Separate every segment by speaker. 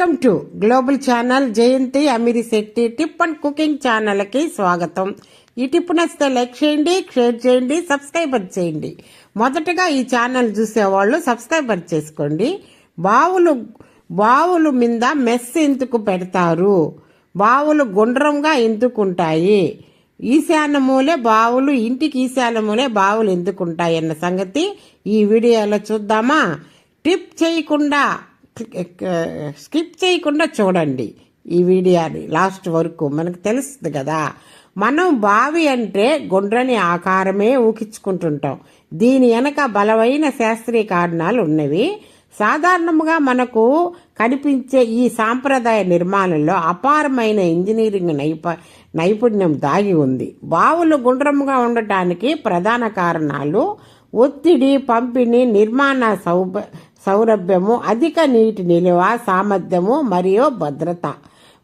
Speaker 1: Welcome to global channel Jayanthi Amiri Shetty tip and cooking ఛానల్కి స్వాగతం. ఈ tip నచ్చితే లైక్ చేయండి షేర్ చేయండి సబ్స్క్రైబర్ చేయండి. మొదటగా ఈ ఛానల్ చూసేవాళ్ళు సబ్స్క్రైబర్ చేసుకోండి. బావులు బావులు మీద మెస్ ఎందుకు పెడతారు? బావులు గుండ్రంగా ఎందుకుంటాయి? ఈశాన్యమూలే బావులు ఇంటికి ఈశాన్యమూలే బావులు ఎందుకుంటాయి అన్న సంగతి ఈ వీడియోలో చూద్దామా? టిప్ చేయకుండా స్కిప్ చేయకుండా చూడండి ఈ వీడియోని. లాస్ట్ వరకు మనకు తెలుస్తుంది కదా మనం బావి అంటే గుండ్రని ఆకారమే ఊహించుకుంటుంటాం. దీని వెనక బలమైన శాస్త్రీయ కారణాలు ఉన్నవి. సాధారణంగా మనకు కనిపించే ఈ సాంప్రదాయ నిర్మాణంలో అపారమైన ఇంజనీరింగ్ నైప నైపుణ్యం దాగి ఉంది. బావులు గుండ్రముగా ఉండటానికి ప్రధాన కారణాలు ఒత్తిడి పంపిణీ నిర్మాణ సౌభ సౌలభ్యము అధిక నీటి నిల్వ సామర్థ్యము మరియు భద్రత.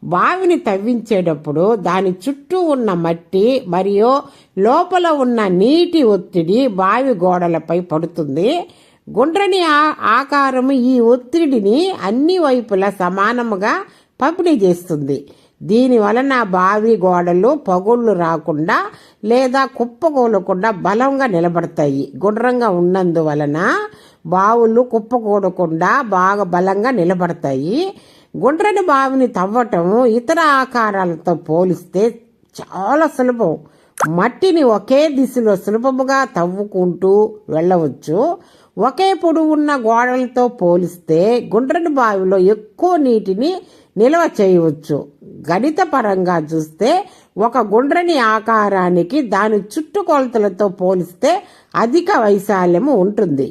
Speaker 1: బావిని తవ్వించేటప్పుడు దాని చుట్టూ ఉన్న మట్టి మరియు లోపల ఉన్న నీటి ఒత్తిడి బావి గోడలపై పడుతుంది. గుండ్రని ఆకారము ఈ ఒత్తిడిని అన్ని వైపులా సమానముగా పంపిణీ చేస్తుంది. దీని వలన బావి గోడలు పగుళ్ళు రాకుండా లేదా కుప్పకూలకుండా బలంగా నిలబడతాయి. గుండ్రంగా ఉన్నందువలన బావులు కుప్పకూడకుండా బాగా బలంగా నిలబడతాయి. గుండ్రని బావిని తవ్వటం ఇతర ఆకారాలతో పోలిస్తే చాలా సులభం. మట్టిని ఒకే దిశలో సులభముగా తవ్వుకుంటూ వెళ్ళవచ్చు. ఒకే పొడవున్న గోడలతో పోలిస్తే గుండ్రని బావిలో ఎక్కువ నీటిని నిల్వ చేయవచ్చు. గణిత పరంగా చూస్తే ఒక గుండ్రని ఆకారానికి దాని చుట్టుకొలతలతో పోలిస్తే అధిక వైశాల్యము ఉంటుంది.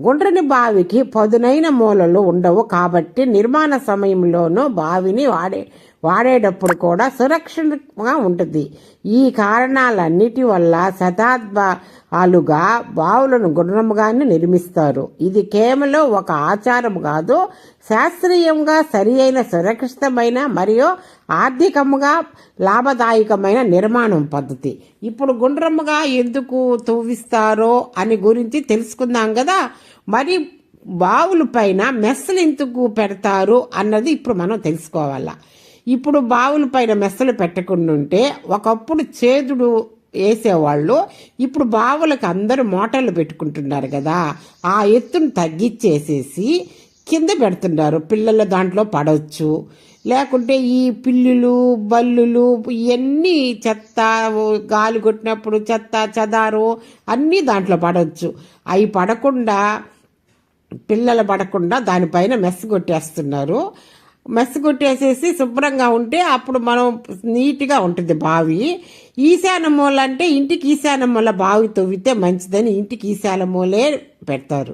Speaker 1: గుండ్రని బావికి పదునైన మూలలు ఉండవు కాబట్టి నిర్మాణ సమయంలోనూ బావిని వాడే వాడేటప్పుడు కూడా సురక్షితంగా ఉంటుంది. ఈ కారణాలన్నిటి వల్ల శతాబ్ద ఆలుగా బావులను గుండ్రముగానే నిర్మిస్తారు. ఇది కేవలం ఒక ఆచారం కాదు శాస్త్రీయంగా సరి అయిన సురక్షితమైన మరియు ఆర్థికంగా లాభదాయకమైన నిర్మాణం పద్ధతి. ఇప్పుడు గుండ్రముగా ఎందుకు తవ్విస్తారో అని గురించి తెలుసుకుందాం కదా. మరి బావుల పైన మెస్సలు ఎందుకు పెడతారు అన్నది ఇప్పుడు మనం తెలుసుకోవాలా. ఇప్పుడు బావుల పైన మెస్సలు పెట్టకుండా ఉంటే ఒకప్పుడు చేదుడు వేసేవాళ్ళు. ఇప్పుడు బావులకు అందరూ మోటార్లు పెట్టుకుంటున్నారు కదా ఆ ఎత్తును తగ్గించేసేసి కింద పెడుతున్నారు. పిల్లలు దాంట్లో పడవచ్చు లేకుంటే ఈ పిల్లులు బల్లులు ఇవన్నీ చెత్త గాలి కొట్టినప్పుడు చెత్త చెదారు అన్నీ దాంట్లో పడవచ్చు అవి పడకుండా పిల్లలు పడకుండా దానిపైన మెస్ కొట్టేస్తున్నారు. మెస్ కొట్టేసేసి శుభ్రంగా ఉంటే అప్పుడు మనం నీట్గా ఉంటుంది బావి. ఈశాన మూల అంటే ఇంటికి ఈశాన మూల బావి తవ్వితే మంచిదని ఇంటికి ఈశాన మూలే పెడతారు.